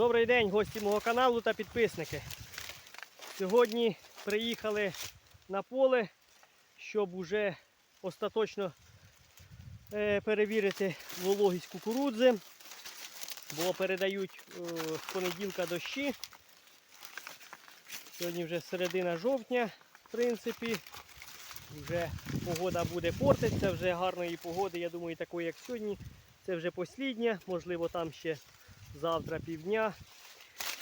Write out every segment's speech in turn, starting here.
Добрий день, гості мого каналу та підписники. Сьогодні приїхали на поле, щоб уже остаточно е, перевірити вологість кукурудзи, бо передають е, з понеділка дощі. Сьогодні вже середина жовтня, в принципі. Вже погода буде портитися, вже гарної погоди, я думаю, такої, як сьогодні. Це вже послідня, можливо, там ще завтра півдня.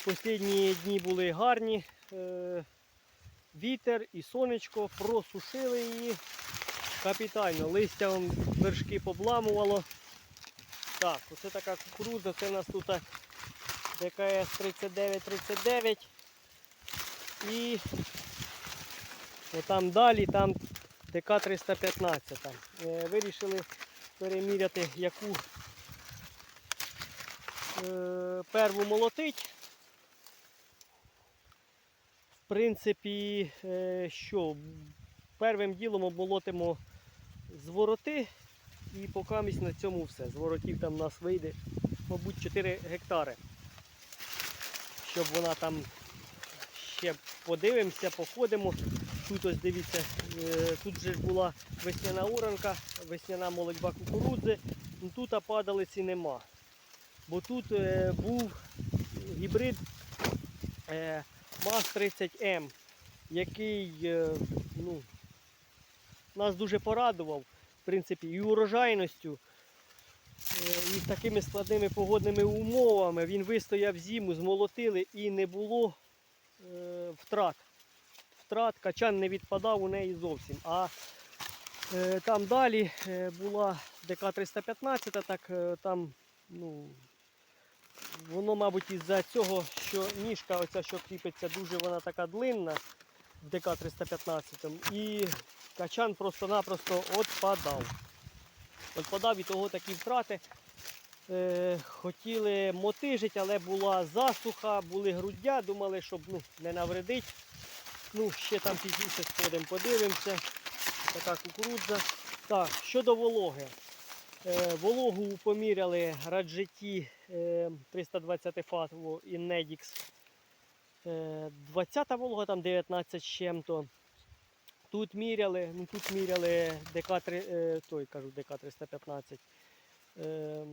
Послідні дні були гарні. Е, вітер і сонечко просушили її капітально. Листя вон, вершки побламувало. Так, оце така кукурудза. Це у нас тут ДКС 3939. І отам далі, там ДК 315. Е, вирішили переміряти, яку е, перву молотить. В принципі, е, що первим ділом обмолотимо звороти і покамість на цьому все. Зворотів там у нас вийде, мабуть, 4 гектари. Щоб вона там ще подивимося, походимо. Тут ось дивіться, е, тут вже ж була весняна оранка, весняна молодьба кукурудзи. Тут падалиці нема. Бо тут е, був гібрид е, МАЗ-30М, який е, ну, нас дуже порадував, в принципі, і урожайністю, і такими складними погодними умовами. Він вистояв зиму, змолотили і не було втрат. Втрат, качан не відпадав у неї зовсім. А там далі була ДК-315, так там, ну, воно, мабуть, із-за цього, що ніжка, оця, що кріпиться, дуже вона така длинна в ДК-315. І качан просто-напросто відпадав. Відпадав і того такі втрати. Е, хотіли мотижити, але була засуха, були груддя, думали, щоб ну, не навредить. Ну, ще там пізніше сходимо, подивимося. Така кукурудза. Так, щодо вологи. Е, вологу поміряли раджеті е, 320 фатово і Недікс. Е, 20 волога, там 19 з чим-то. Тут міряли, ну тут міряли ДК, 3, е, той кажу, ДК 315. Е,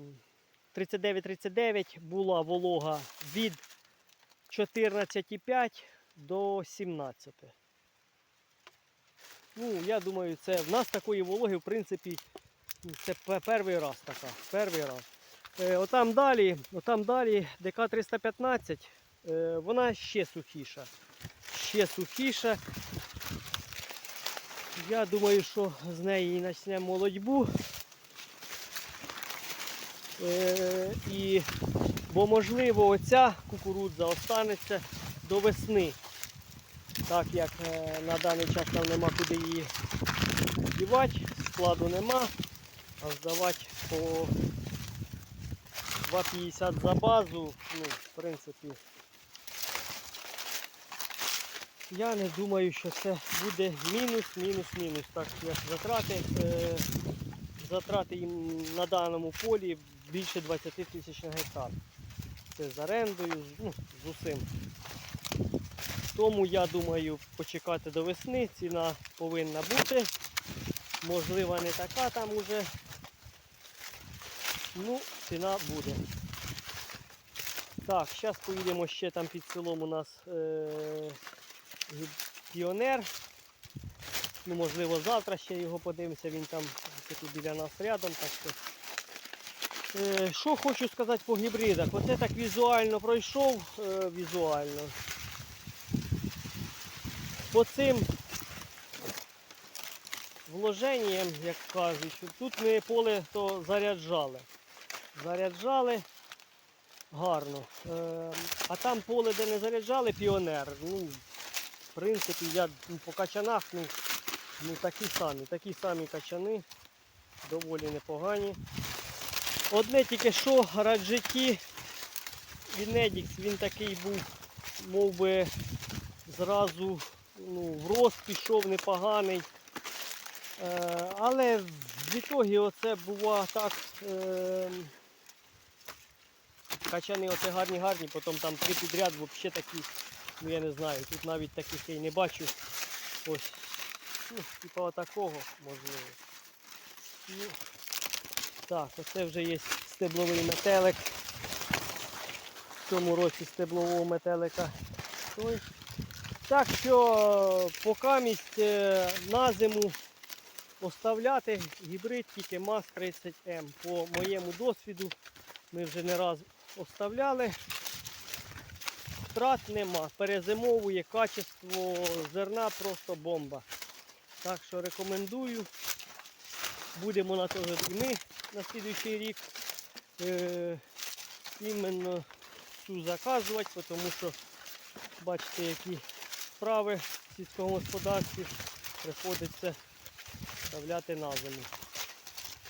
39-39 була волога від 14,5 до 17. Ну, я думаю, це в нас такої вологи, в принципі, це перший раз така. Перший раз. Е, отам далі, отам далі ДК 315, е, вона ще сухіша. Ще сухіша. Я думаю, що з неї почнемо молодьбу. Е, і, бо можливо оця кукурудза останеться до весни. Так як на даний час нам нема куди її дівати, складу нема, а здавати по 2,50 за базу, ну, в принципі, я не думаю, що це буде мінус, мінус, мінус. Так як затрати, е, затрати їм на даному полі більше 20 тисяч на гектар. Це з орендою, ну, з усім. Тому я думаю почекати до весни. Ціна повинна бути. Можливо, не така там уже. Ну, ціна буде. Так, зараз поїдемо ще там під селом у нас е- піонер. Ну, можливо, завтра ще його подивимося, він там тут біля нас рядом. Так що. Е, хочу сказати по гібридах? Оце так візуально пройшов, е, візуально. По цим вложенням, як кажуть, що тут ми поле то заряджали. Заряджали гарно. Е, а там поле, де не заряджали, піонер. Ну, в принципі, я ну, по качанах ну, ну, такі самі, такі самі качани, доволі непогані. Одне тільки що раджеті Вінедікс, він такий був, мов би, зразу ну, в рост пішов непоганий. Е, але в ітогі оце бува так. Е, качани оце гарні гарні, потім там три підряд взагалі такі, ну я не знаю, тут навіть таких я й не бачу. Ось. Ну, типа отакого, можливо. Ну, так, оце вже є стебловий метелик. В цьому році стеблового метелика. Ой. Так що покамість е, на зиму оставляти гібрид тільки МАЗ 30М. По моєму досвіду ми вже не раз оставляли. Втрат нема. Перезимовує качество зерна просто бомба. Так що рекомендую. Будемо на того і ми на слідуючий рік е, іменно цю заказувати, тому що бачите, які справи в сільському господарстві приходиться вставляти на зиму.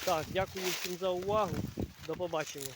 Так, дякую всім за увагу. До побачення.